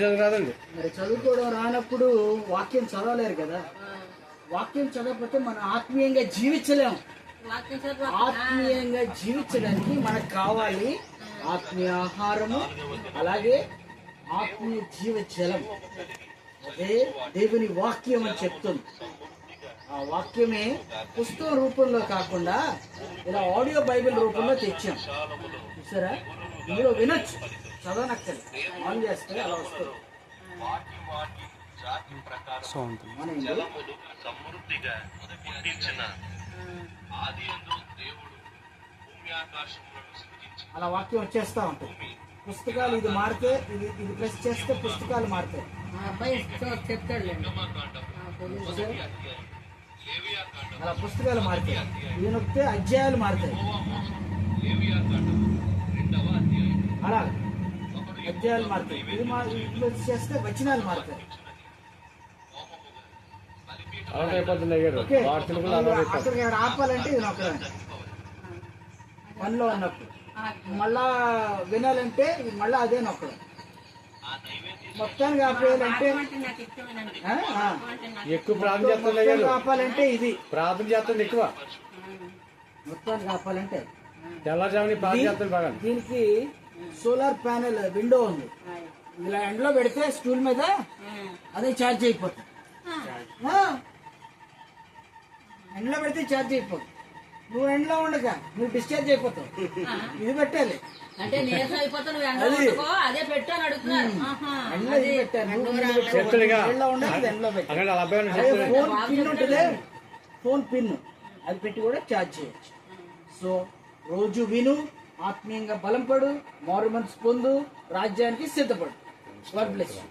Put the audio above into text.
చదువు రాదండి మరి చదువుకోవడం రానప్పుడు వాక్యం చదవలేరు కదా. వాక్యం చదవకపోతే మనం ఆత్మీయంగా జీవించలేము వాక్యం చదువు ఆత్మీయంగా జీవించడానికి మనకు కావాలి ఆత్మీయ ఆహారము అలాగే ఆత్మీయ జీవ జలం అదే దేవుని వాక్యం అని చెప్తుంది. ఆ వాక్యమే పుస్తకం రూపంలో కాకుండా ఇలా ఆడియో బైబిల్ రూపంలో తెచ్చాం. చూసారా? ఇందులో వినొచ్చు. చదవనక్కర్లేదు ఆన్ చేస్తే అలా వస్తుంది? సౌండ్ మన ఇందులో సమృద్ధిగా పుట్టించిన ఆది దేవుడు భూమి ఆకాశములను సృజించి అలా వాక్యం వచ్చేస్తా ఉంటుంది పుస్తకాలు ఇది మారితే ఇది ఇది ప్రెస్ చేస్తే పుస్తకాలు మారుతాయి. అలా పుస్తకాలు మారుతాయి ఇది నొక్కితే అధ్యాయాలు మారుతాయి. అలా అధ్యాయాలు మారుతాయి ఇది మా ప్రెస్ చేస్తే వచనాలు మారుతాయి అక్కడికి ఆపాలంటే ఇది నొక్కడం పనిలో ఉన్నప్పుడు. మళ్ళా వినాలంటే మళ్ళా అదే నొక్కడం మొత్తానికి ఆపేయాలంటే ఎక్కువ ప్రార్థన ఆపాలంటే ఇది. ప్రార్థన చేస్తుంది ఎక్కువ. మొత్తానికి ఆపాలంటే. తెల్లజాముని ప్రార్థన చేస్తుంది బాగా. దీనికి సోలార్ ప్యానెల్ విండో ఉంది. ఇలా ఎండలో పెడితే స్టూల్ మీద అదే ఛార్జ్ అయిపోతుంది. ఆ. ఎండలో పెడితే ఛార్జ్ అయిపోతుంది. నువ్వు ఎండలో ఉండగా నువ్వు డిశ్చార్జ్ అయిపోతావు. ఇది పెట్టాలి. అంటే నీరసం అయిపోతే నువ్వు ఎండ అది. వండుకో, అదే పెట్టు అని అడుగుతున్నారు. ఆహా. ఎండలో ఇది పెట్టాలి. నువ్వు ముందు పెట్టాలి. చెప్తాడుగా ఎండలో ఉండగా ఇది ఎండలో పెట్టాలి. అక్కడ అలా అబ్బాయి అదే చెప్తాడు ఫోన్ పిన్ ఉంటుంది. ఫోన్ పిన్ అది పెట్టి కూడా ఛార్జ్ చేయొచ్చు. సో రోజు విను ఆత్మీయంగా బలం పడు మారు మనసు పొందు రాజ్యానికి సిద్ధపడు. God bless you